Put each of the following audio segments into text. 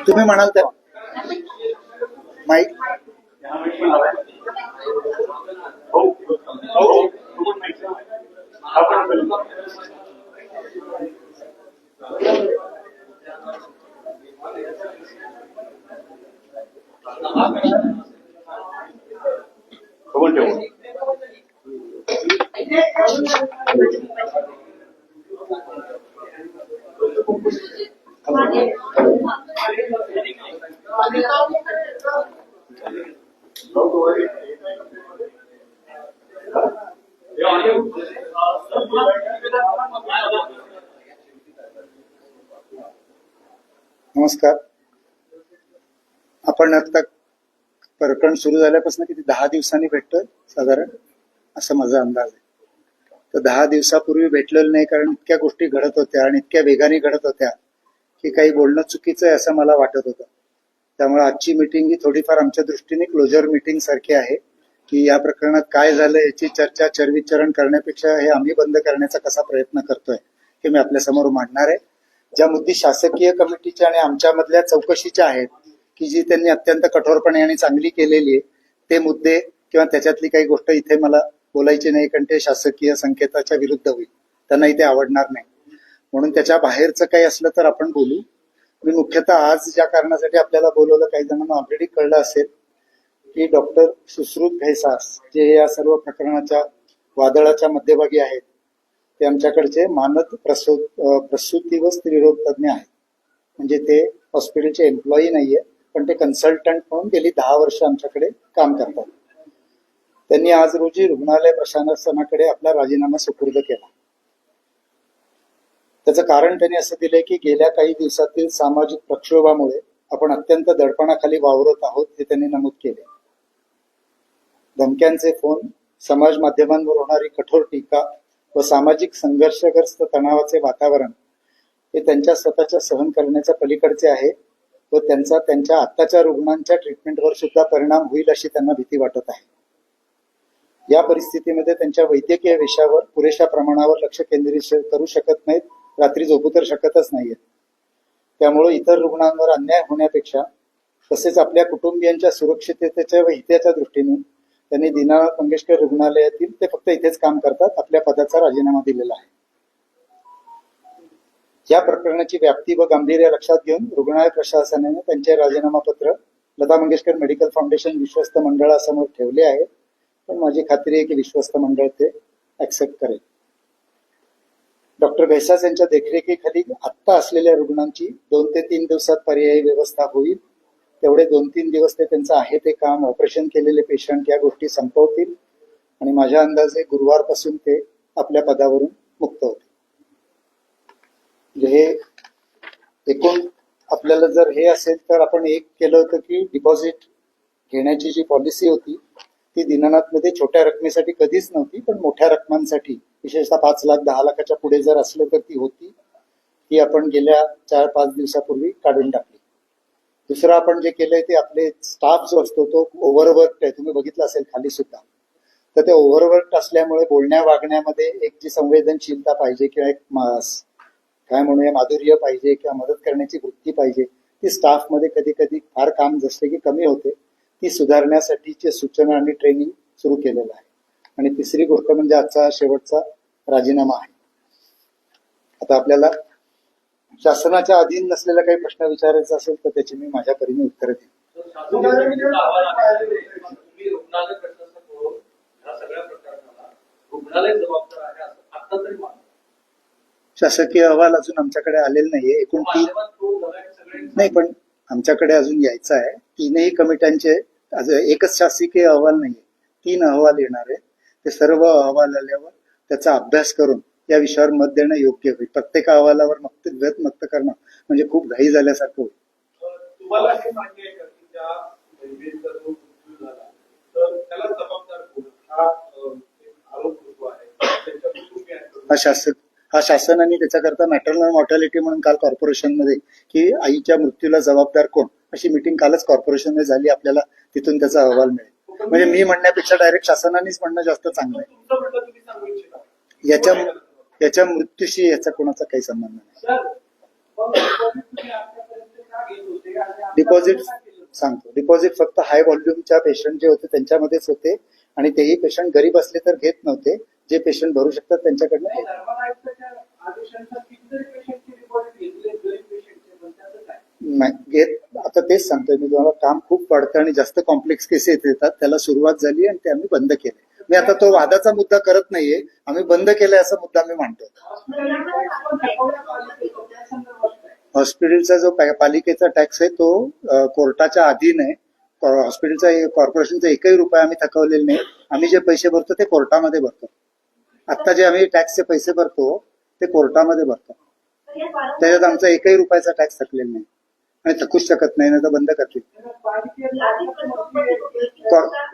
तुम्ही म्हणाल त्या माईक नमस्कार. आपण आता प्रकरण सुरू झाल्यापासून किती दहा दिवसांनी भेटतोय साधारण? असा माझा अंदाज आहे. तर दहा दिवसापूर्वी भेटलेलं नाही कारण इतक्या गोष्टी घडत होत्या आणि इतक्या वेगाने घडत होत्या. की काही बोलणं चुकीचं आहे असं मला वाटत होतं. त्यामुळे आजची मिटिंग ही थोडीफार आमच्या दृष्टीने क्लोजर मिटिंग सारखी आहे की या प्रकरणात काय झालं याची चर्चा चरविचरण करण्यापेक्षा हे आम्ही बंद करण्याचा कसा प्रयत्न करतोय हे मी आपल्यासमोर मांडणार आहे. ज्या मुद्दे शासकीय कमिटीच्या आणि आमच्या मधल्या चौकशीच्या आहेत की जी त्यांनी अत्यंत कठोरपणे आणि चांगली केलेली आहे ते मुद्दे किंवा त्याच्यातली काही गोष्ट इथे मला बोलायची नाही कारण ते शासकीय संकेताच्या विरुद्ध होईल. त्यांना इथे आवडणार नाही. म्हणून त्याच्या बाहेरचं काही असलं तर आपण बोलू. मी मुख्यतः आज ज्या कारणासाठी आपल्याला बोलवलं काही जणांना ऑलरेडी कळलं असेल की डॉक्टर सुश्रुत घैसास जे या सर्व प्रकरणाच्या वादळाच्या मध्यभागी आहेत ते आमच्याकडचे मानद प्रसू प्रसूती व स्त्रीरोग तज्ज्ञ आहेत. म्हणजे ते हॉस्पिटलचे एम्प्लॉई नाहीये पण ते कन्सल्टंट म्हणून गेली दहा वर्ष आमच्याकडे काम करतात. त्यांनी आज रोजी रुग्णालय प्रशासनाकडे आपला राजीनामा सुपूर्द केला. त्याचं कारण त्यांनी असं दिलंय की गेल्या काही दिवसातील सामाजिक प्रक्षोभामुळे आपण अत्यंत दडपणाखाली वावरत आहोत हे त्यांनी नमूद केले धमक्यांचे फोन समाज माध्यमांवर होणारी कठोर टीका व सामाजिक संघर्षग्रस्त तणावाचे वातावरण हे त्यांच्या स्वतःच्या सहन करण्याच्या पलीकडचे आहे व त्यांचा त्यांच्या आत्ताच्या रुग्णांच्या ट्रीटमेंटवर सुद्धा परिणाम होईल अशी त्यांना भीती वाटत आहे. या परिस्थितीमध्ये त्यांच्या वैद्यकीय विषयावर पुरेशा प्रमाणावर लक्ष केंद्रित करू शकत नाहीत. रात्री झोपू तर शकतच नाहीयेत त्यामुळे इतर रुग्णांवर अन्याय होण्यापेक्षा तसेच आपल्या कुटुंबियांच्या सुरक्षिततेच्या व हिताच्या दृष्टीने त्यांनी दीनानाथ मंगेशकर रुग्णालयातील ते फक्त इथेच काम करतात आपल्या पदाचा राजीनामा दिलेला आहे. या प्रकरणाची व्याप्ती व गांभीर्य लक्षात घेऊन रुग्णालय प्रशासनाने त्यांचे राजीनामा पत्र लता मंगेशकर मेडिकल फाउंडेशन विश्वस्त मंडळासमोर ठेवले आहे. पण माझी खात्री आहे की विश्वस्त मंडळ ते ऍक्सेप्ट करेल. डॉक्टर भेसास यांच्या देखरेखीखाली आत्ता असलेल्या रुग्णांची दोन ते तीन दिवसात पर्यायी व्यवस्था होईल. तेवढे दोन तीन दिवस ते त्यांचं आहे ते काम ऑपरेशन केलेले पेशंट या गोष्टी संपवतील आणि माझ्या अंदाजे गुरुवारपासून ते आपल्या पदावरून मुक्त होतील. म्हणजे हे एकूण आपल्याला जर हे असेल तर आपण एक केलं होतं की डिपॉझिट घेण्याची जी पॉलिसी होती ती दिनानाथमध्ये छोट्या रकमेसाठी कधीच नव्हती पण मोठ्या रकमांसाठी विशेषतः पाच लाख दहा लाखाच्या पुढे जर असलं तर ती होती. ती आपण गेल्या चार पाच दिवसापूर्वी काढून टाकली. दुसरं आपण जे केलंय ते आपले स्टाफ जो असतो तो ओव्हरवर्क आहे. तुम्ही बघितलं असेल खाली सुद्धा. तर ते ओव्हरवर्क असल्यामुळे बोलण्या वागण्यामध्ये एक जी संवेदनशीलता पाहिजे किंवा एक मास काय म्हणूया माधुर्य पाहिजे किंवा मदत करण्याची वृत्ती पाहिजे ती स्टाफमध्ये कधी कधी फार काम जसे की कमी होते ती सुधारण्यासाठीचे सूचना आणि ट्रेनिंग सुरू केलेलं आहे. आणि तिसरी गोष्ट म्हणजे आजचा शेवटचा राजीनामा आहे. आता आपल्याला शासनाच्या अधीन नसलेला काही प्रश्न विचारायचा असेल तर त्याची मी माझ्या परीने उत्तर देईन. शासकीय अहवाल अजून आमच्याकडे आलेला नाहीये. एकूण तीन नाही पण आमच्याकडे अजून यायचं आहे. तीनही कमिट्यांचे आज एकच शासकीय अहवाल नाहीये. तीन अहवाल येणार आहे ते सर्व अहवाल आल्यावर त्याचा अभ्यास करून या विषयावर मत देणं योग्य होईल. प्रत्येक अहवालावर मत व्यत मत करणं म्हणजे खूप घाई झाल्यासारखं होईल. हे हा हा शासन हा शासनाने त्याच्याकरता मॅटर्नल मॉर्टॅलिटी म्हणून काल कॉर्पोरेशनमध्ये की आईच्या मृत्यूला जबाबदार कोण? अशी मिटिंग कालच कॉर्पोरेशनमध्ये झाली. आपल्याला तिथून त्याचा अहवाल मिळेल. म्हणजे मी म्हणण्यापेक्षा डायरेक्ट शासनानेच म्हणणं जास्त चांगलं आहे. याच्या याच्या मृत्यूशी याचा कोणाचा काही संबंध नाही. डिपॉझिट सांगतो. डिपॉझिट फक्त हाय व्हॉल्यूमच्या पेशंट जे होते त्यांच्यामध्येच होते आणि तेही पेशंट गरीब असले तर घेत नव्हते. जे पेशंट भरू शकतात त्यांच्याकडनं घेत आता तेच सांगतोय मी तुम्हाला काम खूप वाढतं आणि जास्त कॉम्प्लेक्स केसेस येतात. त्याला सुरुवात झाली आणि ते आम्ही बंद केले. मी आता तो वादाचा मुद्दा करत नाहीये. आम्ही बंद केलाय असा मुद्दा मी मांडतो हॉस्पिटलचा जो पालिकेचा टॅक्स आहे तो कोर्टाच्या अधीन आहे. हॉस्पिटलचा कॉर्पोरेशनचा एकही रुपया आम्ही थकवलेला नाही. आम्ही जे पैसे भरतो ते कोर्टामध्ये भरतो. आता जे आम्ही टॅक्सचे पैसे भरतो ते कोर्टामध्ये भरतो. त्याच्यात आमचा एकही रुपयाचा टॅक्स थकलेला नाही. नाही थकूच शकत नाही ना तर बंद करतील.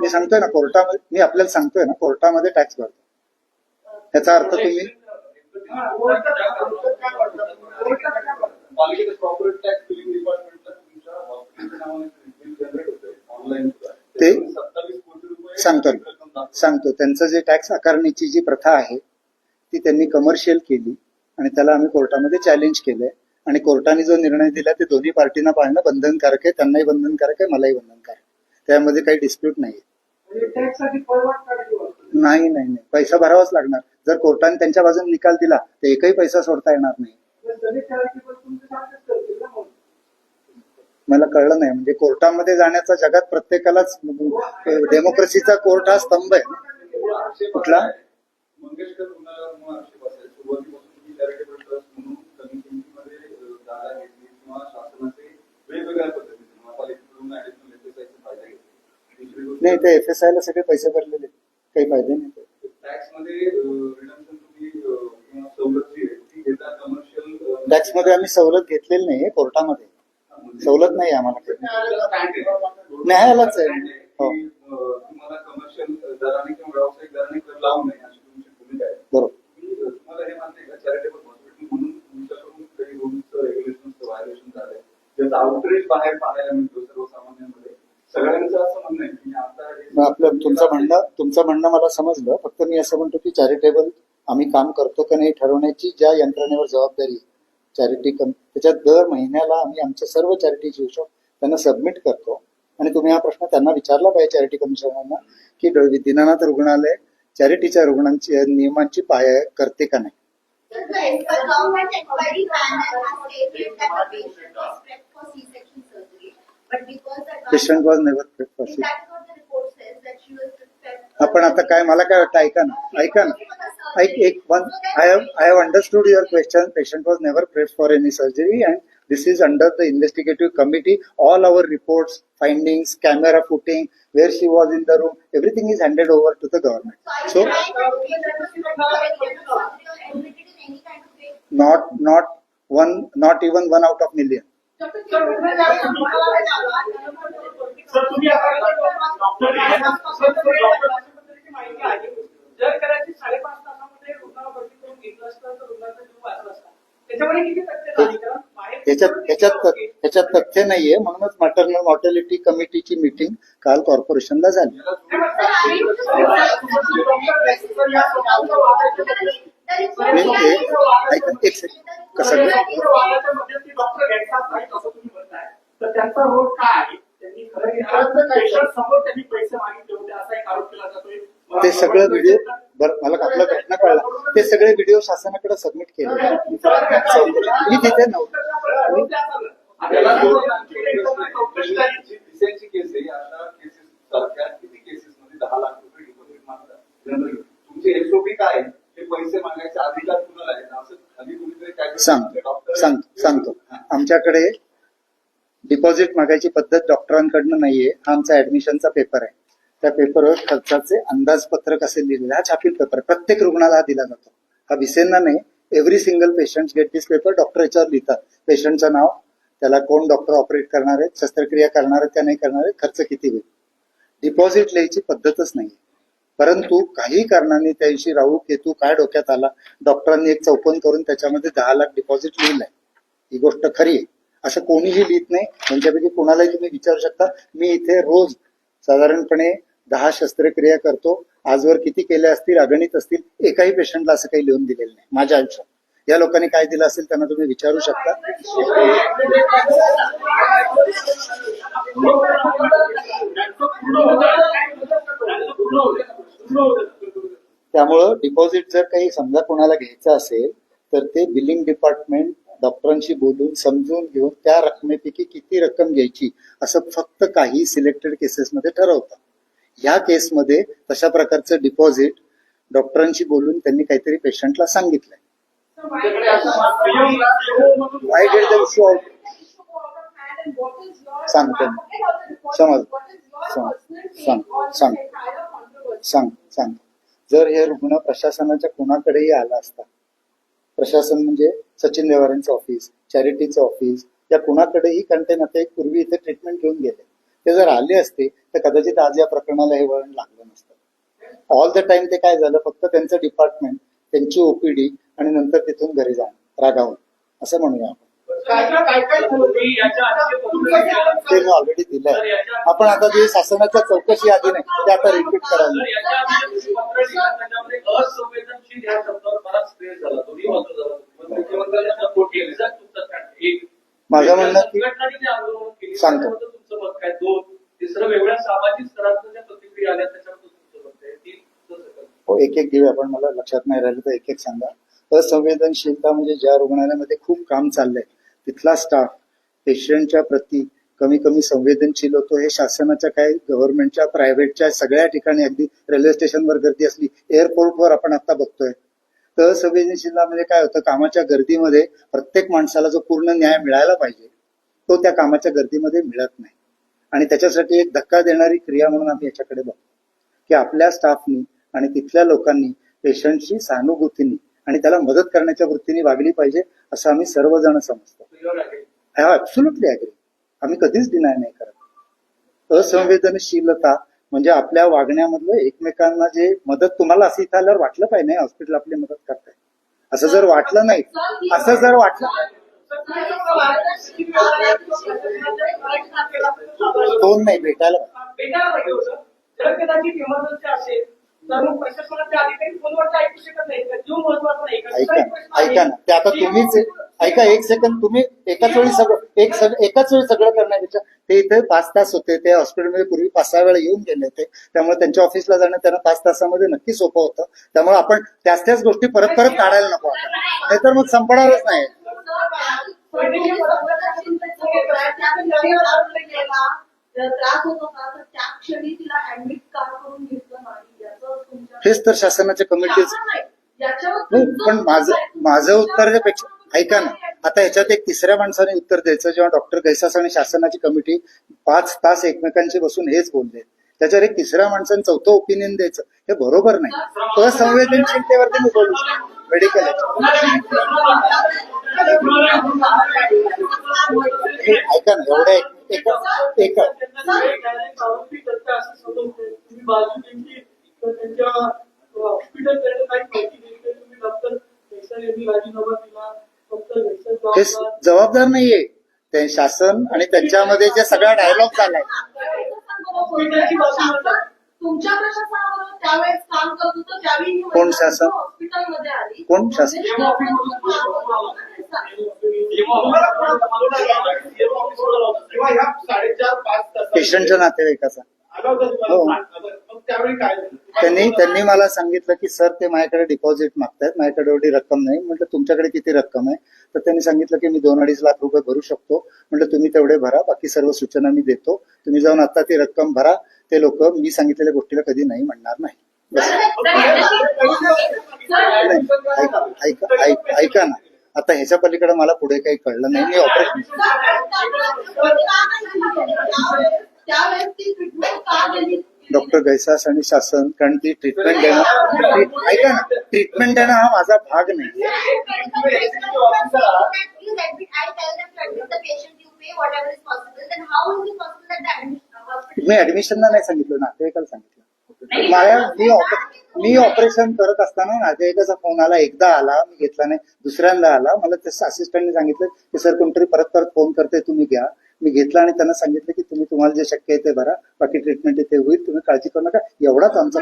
मी सांगतोय ना कोर्टामध्ये मी आपल्याला सांगतोय ना कोर्टामध्ये टॅक्स भरतो. याचा अर्थ तुम्ही ते सांगतो सांगतो. त्यांचं जे टॅक्स आकारणीची जी प्रथा आहे ती त्यांनी कमर्शियल केली आणि त्याला आम्ही कोर्टामध्ये चॅलेंज केलंय. आणि कोर्टाने जो निर्णय दिला ते दोन्ही पार्टींना पाळणं बंधनकारक आहे त्यांनाही बंधनकारक आहे मलाही बंधनकारक आहे. त्यामध्ये काही डिस्प्यूट नाही म्हणजे. नाही नाही नाही. पैसा भरावाच लागणार. जर कोर्टाने त्यांच्या बाजूने निकाल दिला तर एकही पैसा सोडता येणार नाही. मग. मला कळलं नाही. म्हणजे कोर्टामध्ये जाण्याचा जगात प्रत्येकालाच डेमोक्रेसीचा कोर्ट हा स्तंभ आहे. कुठला? वेगवेगळ्या पद्धतीने. महापालिकेकडून ऍडिशनल एफएसआयचे फायदे घेतले दुसरी गोष्ट नाही ते एफ एस आय ला सगळे पैसे भरलेले आहेत. काही फायदे नाही टॅक्समध्ये रिडम्शन तुम्ही अं, किंवा सवलत जी आहे ती घेता कमर्शियल टॅक्समध्ये आम्ही सवलत घेतलेली नाही कोर्टामध्ये. सवलत नाही आम्हाला. न्यायालयालाच आहे. हो. तुम्हाला कमर्शियल दराने किंवा व्यावसायिक दराने कर लावू नये अशी तुमची भूमिका आहे बरोबर मी, अ, तुम्हाला हे मान्य आहे का चॅरिटेबल हॉस्पिटल म्हणून तुमच्याकडून काही रूल्सचं रेग्युलेशनचं व्हायोलेशन झालंय ज्याचा आउटरीच बाहेर पाहायला मिळतो सर्वसामान्यांमध्ये. सगळ्यांचं असं म्हणणं आहे की आता मग आपलं तुमचं म्हणणं तुमचं म्हणणं मला समजलं. फक्त मी असं म्हणतो की चॅरिटेबल आम्ही काम करतो का नाही ठरवण्याची ज्या यंत्रणेवर जबाबदारी चॅरिटी कम त्याच्यात दर महिन्याला आम्ही आमचे सर्व चॅरिटीचे हिशोब त्यांना सबमिट करतो. आणि तुम्ही हा प्रश्न त्यांना विचारला पाहिजे चॅरिटी कमिशनरना की दीनानाथ रुग्णालय चॅरिटीच्या रुग्णांची नियमांची पाय करते का नाही. surgery, but because the patient was never prefer that is what the report says that she was prepped. आपण आता काय मला काय वाटतं ऐका ना ऐका ना ऐक एक one I have I have understood your question patient was never prepped for any surgery and this is under the investigative committee all our reports findings camera footage where she was in the room everything is handed over to the So government are so you trying to say that she was prepped for any kind of surgery or admitted in any kind of way? Not not one not even one out of million sir तुम्ही आता doctor माहिती आहे जर कदाचित साडेपाच तासामध्ये रुग्णाला भरती करून घेतलं असतं तर रुग्णाचा जीव वाचला असता त्याच्यामध्ये किती टक्के झाली कारण बाहेर ह्याच्यात ह्याच्यात ह्याच्यात तथ्य नाहीये म्हणूनच मॅटर्नल मॉर्टॅलिटी कमिटीची मीटिंग काल कॉर्पोरेशनला झाली ते ऐका एक सेकंड कसं डॉक्टर घ्यायचा नाही असं तुम्ही म्हणताय. तर त्यांचा रोल काय आहे? त्यांनी खरं पेशंट समोर त्यांनी पैसे मागितले होते असा एक आरोप केला जातोय. ते सगळं व्हिडिओ बरं मला आपला प्रश्न कळला. ते सगळे व्हिडिओ शासनाकडे सबमिट केले. मी तिथे नव्हतो. पैसे मागायचे अधिकार कुणाला आहे? असं खाली कुणीतरी काय सांगतो सांगतो सांगतो. आमच्याकडे डिपॉझिट मागायची पद्धत डॉक्टरांकडनं नाहीये. हा आमचा ऍडमिशनचा पेपर आहे. त्या पेपरवर खर्चाचे अंदाजपत्रक असे लिहिलेले हा छापील पेपर. प्रत्येक रुग्णाला हा दिला जातो. हा विसेंना नाही. Every single patient get this paper doctor याच्यावर लिहितात. पेशंटचं नाव त्याला कोण डॉक्टर ऑपरेट करणार आहेत शस्त्रक्रिया करणार आहेत त्या नाही करणार आहेत खर्च किती होईल? डिपॉझिट लिहायची पद्धतच नाही परंतु काही कारणाने त्यांची राहू केतू काय डोक्यात आला? डॉक्टरांनी एक चौपन करून त्याच्यामध्ये दहा लाख डिपॉझिट लिहिलंय. ही गोष्ट खरी आहे. असं कोणीही लिहित नाही. त्यांच्यापैकी कोणालाही तुम्ही विचारू शकता. मी इथे रोज साधारणपणे दहा शस्त्रक्रिया करतो. आजवर किती केल्या असतील अगणित असतील एकाही पेशंटला असं काही लिहून दिलेलं नाही. माझ्या आयुष्यात. या लोकांनी काय दिलं असेल त्यांना तुम्ही विचारू शकता. त्यामुळं डिपॉझिट जर काही समजा कोणाला घ्यायचं असेल तर ते बिलिंग डिपार्टमेंट डॉक्टरांशी बोलून समजून घेऊन त्या रकमेपैकी किती रक्कम घ्यायची असं फक्त काही सिलेक्टेड केसेसमध्ये ठरवतात ह्या केसमध्ये तशा प्रकारचं डिपॉझिट डॉक्टरांशी बोलून त्यांनी काहीतरी पेशंटला सांगितलंय वाय असं द इश्यू आउट सांगतो समज. सांग. सांग. सांग. सांग सांग. जर हे रुग्ण प्रशासनाच्या कोणाकडेही आला असता प्रशासन म्हणजे सचिन व्यवहारांचं ऑफिस चॅरिटीचं ऑफिस या कुणाकडेही कारण ते नाते पूर्वी इथे ट्रीटमेंट घेऊन गेले. ते जर आले असते तर कदाचित आज या प्रकरणाला हे वळण लागलं नसतं. ऑल द टाइम ते काय झालं फक्त त्यांचं डिपार्टमेंट त्यांची ओपीडी आणि नंतर तिथून घरी जाणं रागावून असं म्हणूया आपण. ते मी ऑलरेडी दिलंय आपण आता जे शासनाच्या चौकशी आधी नाही ते आता रिपीट करायला माझं म्हणणं सांगतो. त्याच्याबद्दल तुमचं मत काय? दोन तिसरं वेगळ्या सामाजिक स्तरातून ज्या प्रतिक्रिया आल्या त्याच्याबद्दल तुमचं मत काय? तीन कसं काय? हो एक एक घेऊया आपण. मला लक्षात नाही राहिलं तर एक एक सांगा. असंवेदनशीलता म्हणजे ज्या रुग्णालयामध्ये खूप काम चाललंय तिथला स्टाफ पेशंटच्या प्रती कमी कमी संवेदनशील होतो. हे शासनाच्या काय गव्हर्नमेंटच्या प्रायव्हेटच्या सगळ्या ठिकाणी अगदी रेल्वे स्टेशनवर गर्दी असली एअरपोर्टवर आपण आता बघतोय. तर असंवेदनशीलता म्हणजे काय होतं? कामाच्या गर्दीमध्ये प्रत्येक माणसाला जो पूर्ण न्याय मिळायला पाहिजे तो त्या कामाच्या गर्दीमध्ये मिळत नाही. आणि त्याच्यासाठी एक धक्का देणारी क्रिया म्हणून आम्ही याच्याकडे बघतो. की आपल्या स्टाफनी आणि तिथल्या लोकांनी पेशंटशी सहानुभूतीने आणि त्याला मदत करण्याच्या वृत्तीने वागली पाहिजे असं आम्ही सर्वजण समजतो. ऍब्सुल्युटली ऍग्री आम्ही कधीच डिनाय नाही करत. असंवेदनशीलता म्हणजे आपल्या वागण्यामधलं एकमेकांना जे मदत तुम्हाला असं इथं आल्यावर वाटलं पाहिजे नाही? हॉस्पिटल आपली मदत करताय. असं जर वाटलं नाही असं जर वाटलं तोंड नाही भेटायला पाहिजे. तर मग प्रशासनाचे अधिकारी ऐकू शकत नाही का जीव महत्त्वाचा नाही. का? ऐका ना ऐका ना. ते आता तुम्हीच ऐका एक सेकंद तुम्ही एकाच वेळी सगळं एक सग- एकाच वेळी सगळं करण्यापेक्षा ते इथे पाच तास होते. ते हॉस्पिटलमध्ये पूर्वी पाच सहा वेळा येऊन गेले होते. त्यामुळे त्यांच्या ऑफिसला जाणं त्यांना पाच तासामध्ये नक्की सोपं होतं. त्यामुळे आपण त्याच त्याच गोष्टी परत परत काढायला नको आपण नाहीतर मग संपणारच नाही. त्रास होत होता तर त्या क्षणी तिला ऍडमिट का करून घेतलं नाही. हेच तर शासनाच्या नाही, तुमचं पण माझं. माझं उत्तर ऐका ना. आता ह्याच्यात एक तिसऱ्या माणसाने उत्तर द्यायचं जेव्हा डॉक्टर गैसास आणि शासनाची कमिटी पाच तास एकमेकांशी बसून हेच बोलले. त्याच्यावर एक तिसऱ्या माणसाने चौथं ओपिनियन द्यायचं. हे बरोबर नाही. असंवेदनशीलतेवरती मी बोलू मेडिकल ऐका ना एवढ्या एक- एका तर त्यांच्या हॉस्पिटल काही माहिती तुम्ही डॉक्टर यांनी राजीनामा दिला. हे जबाबदार नाहीये. ते शासन आणि त्यांच्यामध्ये जे सगळा डायलॉग झालाय. तुमच्या प्रशासनाबरोबर त्यावेळेस काम करत होतं त्यावेळी ही कोण महिला शासन? हॉस्पिटलमध्ये आली? कोण शासन? तास पेशंटच्या नातेवाईकाचा. हो. त्यांनी त्यांनी मला सांगितलं की सर ते माझ्याकडे डिपॉझिट मागतायत माझ्याकडे एवढी रक्कम नाही म्हटलं तुमच्याकडे किती रक्कम आहे तर त्यांनी सांगितलं की मी दोन अडीच लाख रुपये भरू शकतो म्हटलं तुम्ही तेवढे भरा बाकी सर्व सूचना मी देतो तुम्ही जाऊन आता ती रक्कम भरा ते लोक मी सांगितलेल्या गोष्टीला कधी नाही म्हणणार नाही ऐका ना आता ह्याच्या पलीकडे मला पुढे काही कळलं नाही मी ऑपरेशन त्यावेळेस ती ट्रीटमेंट का दिली डॉक्टर गैसास आणि शासन कारण ती ट्रीटमेंट देणं ऐका ना ट्रीटमेंट देणं हा माझा भाग नाही. मी ऍडमिशनला नाही सांगितलं नातेवाईकाला सांगितलं. माझ्या मी मी ऑपरेशन करत असताना नातेवाईकाचा फोन आला एकदा आला मी घेतला नाही दुसऱ्यांदा आला. मला त्या असिस्टंटने सांगितलं की सर कोणतरी परत परत फोन करते तुम्ही घ्या. मी घेतला आणि त्यांना सांगितलं की तुम्ही तुम्हाला जे शक्य आहे ते भरा बाकी ट्रीटमेंट इथे होईल तुम्ही काळजी करू नका. एवढाच आमचा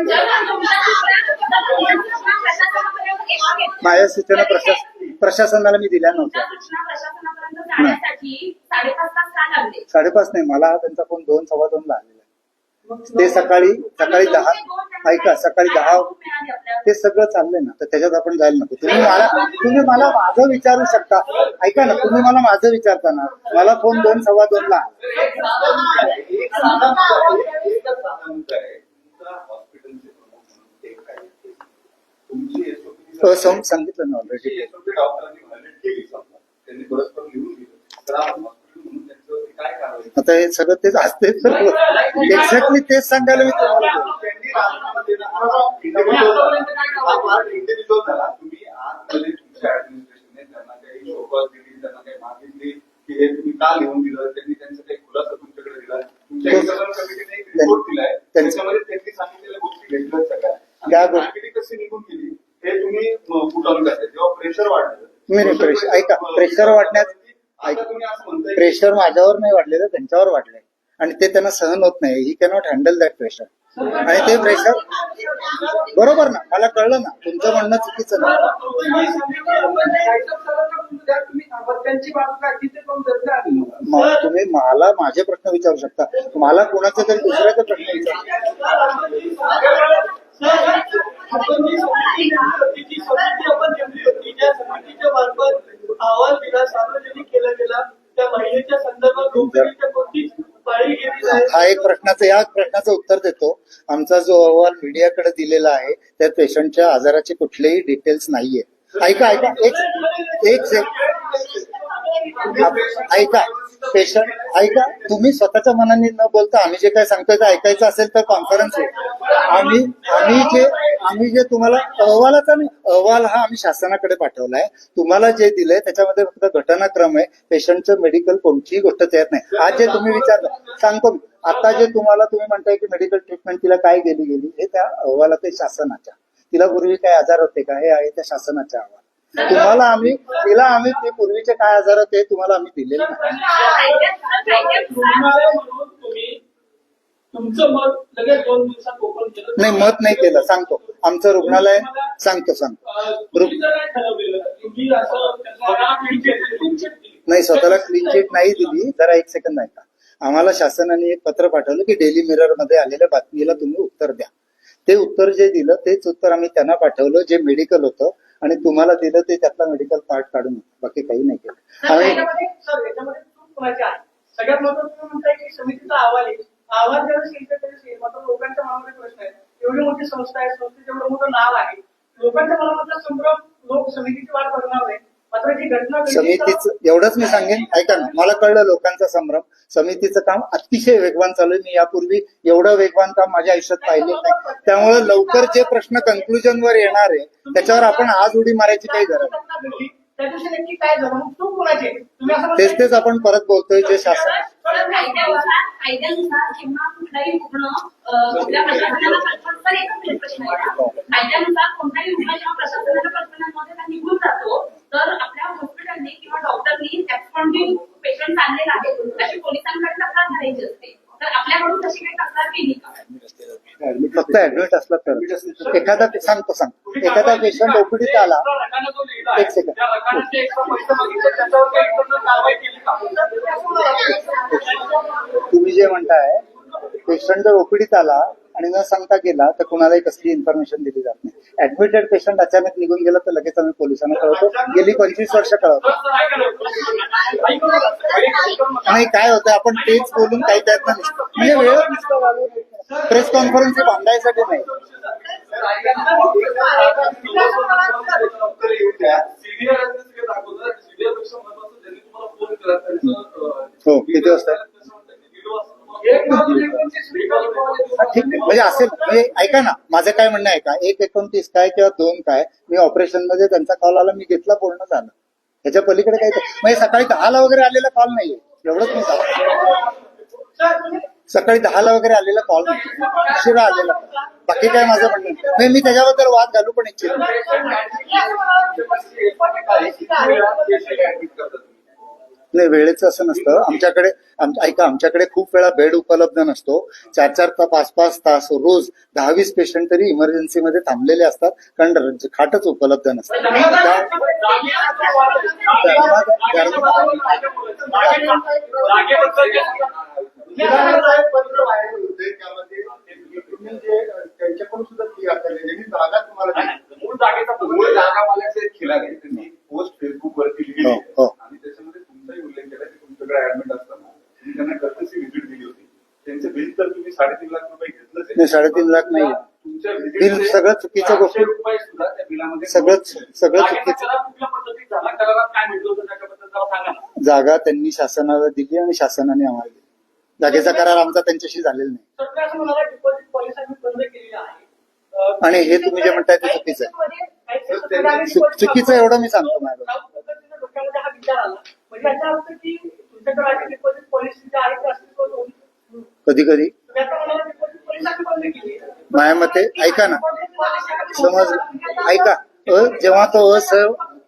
माझ्या सूचना प्रशास प्रशासनाला मी दिल्या नव्हत्या. साडेपाच लागले? नाही मला त्यांचा फोन दोन सव्वा दोन ला आलेला. आहे ते सकाळी सकाळी दहा ऐका सकाळी दहा ते सगळं चाललंय ना तर त्याच्यात आपण जायला नको. तुम्ही मला तुम्ही मला माझं विचारू शकता. ऐका ना तुम्ही मला माझं विचारता ना मला फोन दोन सव्वा दोन ला हो, सांगितलं ना ऑलरेडी आता हे सगळं तेच असते एक्झॅक्टली तेच सांगायला मी तुम्हाला प्रेशर वाढलं नाही, pressure- ऐका, pressure वाढण्यात- आता तुम्ही असं म्हणताय की- प्रेशर माझ्यावर नाही वाढलेलं त्यांच्यावर वाढलंय आणि ते त्यांना सहन होत नाही he cannot handle that pressure आणि ते प्रेशर बरोबर ना मला कळलं ना तुमचं म्हणणं चुकीचं ना मग तुम्ही मला माझे प्रश्न विचारू शकता मला कोणाचे तरी दुसऱ्याचा प्रश्न विचार अहवाल दिला सार्वजनिक केला गेला महिलेच्या संदर्भात कोणतीच पाळी गेली नाही. हा एक प्रश्नाचं या प्रश्नाचं उत्तर देतो. आमचा जो अहवाल मीडियाकडे दिलेला आहे त्या पेशंटच्या आजाराचे कुठलेही डिटेल्स नाहीये. ऐका ऐका एक एक ऐका पेशंट ऐका तुम्ही स्वतःच्या मनाने न बोलता आम्ही जे काय सांगतोय ते ऐकायचं असेल तर कॉन्फरन्स आहे आम्ही आम्ही जे आम्ही जे तुम्हाला अहवालाचा अहवाल हा आम्ही शासनाकडे पाठवलाय. तुम्हाला जे दिलंय त्याच्यामध्ये फक्त घटनाक्रम आहे. पेशंटचं मेडिकल कोणतीही गोष्ट तयार नाही. आज जे तुम्ही विचारलं सांगतो आता जे तुम्हाला तुम्ही म्हणताय की मेडिकल ट्रीटमेंट तिला काय गेली गेली हे त्या अहवालात आहे शासनाच्या. तिला पूर्वी काय आजार होते का? हे आहे त्या शासनाच्या अहवाल तुम्हाला आम्ही तिला आम्ही ते पूर्वीचे काय आजार ते तुम्हाला आम्ही दिलेले नाही. तुमचं मत लगेच दोन दिवसात नाही मत नाही केलं. सांगतो. आमचं रुग्णालय सांगतो सांगतो. नाही स्वतःला क्लीन चिट नाही दिली. जरा एक सेकंद का? आम्हाला शासनाने एक पत्र पाठवलं की डेली मिररमध्ये आलेल्या बातमीला तुम्ही उत्तर द्या. ते उत्तर जे दिलं तेच उत्तर आम्ही त्यांना पाठवलं जे मेडिकल होतं. आणि तुम्हाला दिलं ते त्यातला मेडिकल पार्ट काढून. बाकी काही नाही केलं. आहे. सगळ्यात महत्वाचं म्हणताय की समितीचा अहवाल आहे. अहवाल ज्यावेळेस येईल त्यावेळेस येईल. मात्र लोकांच्या मनामध्ये प्रश्न आहे. एवढी मोठी संस्था आहे संस्थेचं एवढं मोठं नाव आहे. लोकांच्या मनामधला संभ्रम लोक समितीची वाट बघणार नाही समितीचं एवढंच मी सांगेन. ऐका ना मला कळलं लोकांचा संभ्रम. समितीचं काम अतिशय वेगवान चालू आहे. मी यापूर्वी एवढं वेगवान काम माझ्या आयुष्यात पाहिलेलं नाही. त्यामुळे लवकर जे प्रश्न कन्क्लुजन वर येणार आहे त्याच्यावर आपण आज उडी मारायची काही गरज नाही. तेच तेच आपण परत बोलतोय जे शासन. कायद्यानुसार कोणताही तर आपल्या हॉस्पिटलने किंवा डॉक्टरनी ऍबस्पॉन्डिंग पेशंट आणलेला आहे अशी पोलिसांकडे तक्रार करायची असते? तर आपल्याकडून तशी काही तक्रार केली का? फक्त ऍडमिट असला तर. एखादा सांगतो सांगतो. एखादा पेशंट ओपीडीत आला. एक का? तुम्ही जे म्हणताय पेशंट जर ओपीडीत आला आणि न सांगता गेला तर कुणालाही कसली इन्फॉर्मेशन दिली जात नाही. ऍडमिटेड पेशंट अचानक निघून गेला तर लगेच आम्ही पोलिसांना कळवतो. गेली पंचवीस वर्ष कळवतो. नाही काय होतं आपण तेच बोलून काही त्यात म्हणजे वेळ प्रेस कॉन्फरन्स हे बांधायसाठी नाही. हो, किती वाजता? एक बाजूला एकोणतीस हा, ठीक आहे. म्हणजे असेल म्हणजे ऐका ना माझं काय म्हणणं आहे का? एक एकोणतीस काय किंवा दोन काय मी ऑपरेशनमध्ये त्यांचा कॉल आला मी घेतला पूर्ण झालं. त्याच्या पलीकडे काही म्हणजे सकाळी दहाला वगैरे आलेला कॉल नाहीये. एवढंच मी सांगतो. सकाळी दहाला वगैरे आलेला कॉल नाही उशिरा आलेला बाकी काय माझं म्हणणं नाही. म्हणजे मी त्याच्याबद्दल वाद घालू पण इच्छित आपले वेळेचं असं नसतं. आमच्याकडे ऐका आमच्याकडे खूप वेळा बेड उपलब्ध नसतो. चार चार ता पाच पाच तास रोज दहावीस पेशंट तरी इमर्जन्सीमध्ये थांबलेले असतात. कारण खाटच उपलब्ध नसतात त्यांच्याकडून सुद्धा फी मूळ जागेचा मूळ जागावाल्याचे त्यांनी. पोस्ट लिहिली. हो, हो. आणि त्याच्यामध्ये तुमचाही उल्लेख केला की तुमच्याकडे ऍडमिट असताना. तुम्ही त्यांना गरजेची व्हिजिट दिली होती. त्यांचं बिल तर तुम्ही साडेतीन लाख रुपये घेतलं साडेतीन लाख नाही बिल सगळं चुकीचं गोष्ट. रुपये सगळं चुकीचं. जागा त्यांनी शासनाला दिली आणि शासनाने आम्हाला दिली. जागेचा करार आमचा त्यांच्याशी झालेला नाही. आणि हे तुम्ही जे म्हणताय ते चुकीचं आहे. चुकीचं एवढं मी सांगतो मॅडम. त्या पद्धतीनं डोक्यामध्ये हा विचार आला. म्हणजे याचा अर्थ की तुमच्याकडे आधी डिपॉझिट आहे ती अस्तित्वात होती कधी कधी? त्याचा मला डिपॉझिट पोलिसांनी बंद केली? माझ्या मते ऐका ना. समज ऐका. जेव्हा तो अस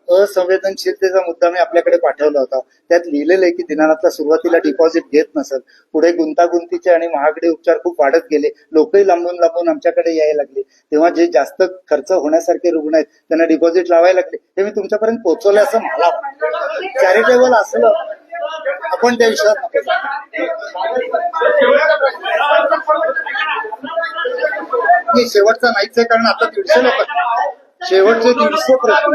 असंवेदनशीलतेचा मुद्दा मी आपल्याकडे पाठवला होता. त्यात लिहिलेलं आहे की दिनानाथला सुरुवातीला डिपॉझिट घेत नसत पुढे गुंतागुंतीचे आणि महागडे उपचार खूप वाढत गेले. लोकही लांबून लांबून आमच्याकडे यायला लागले. तेव्हा जे जास्त खर्च होण्यासारखे रुग्ण आहेत त्यांना डिपॉझिट लावायला लागले. ते मी तुमच्यापर्यंत पोहोचवलं असं मला चॅरिटेबल असलं आपण त्या विषयात नको शेवटचा नाहीच आहे कारण आता दीडशे लोक शेवटचे दीडशे प्रश्न.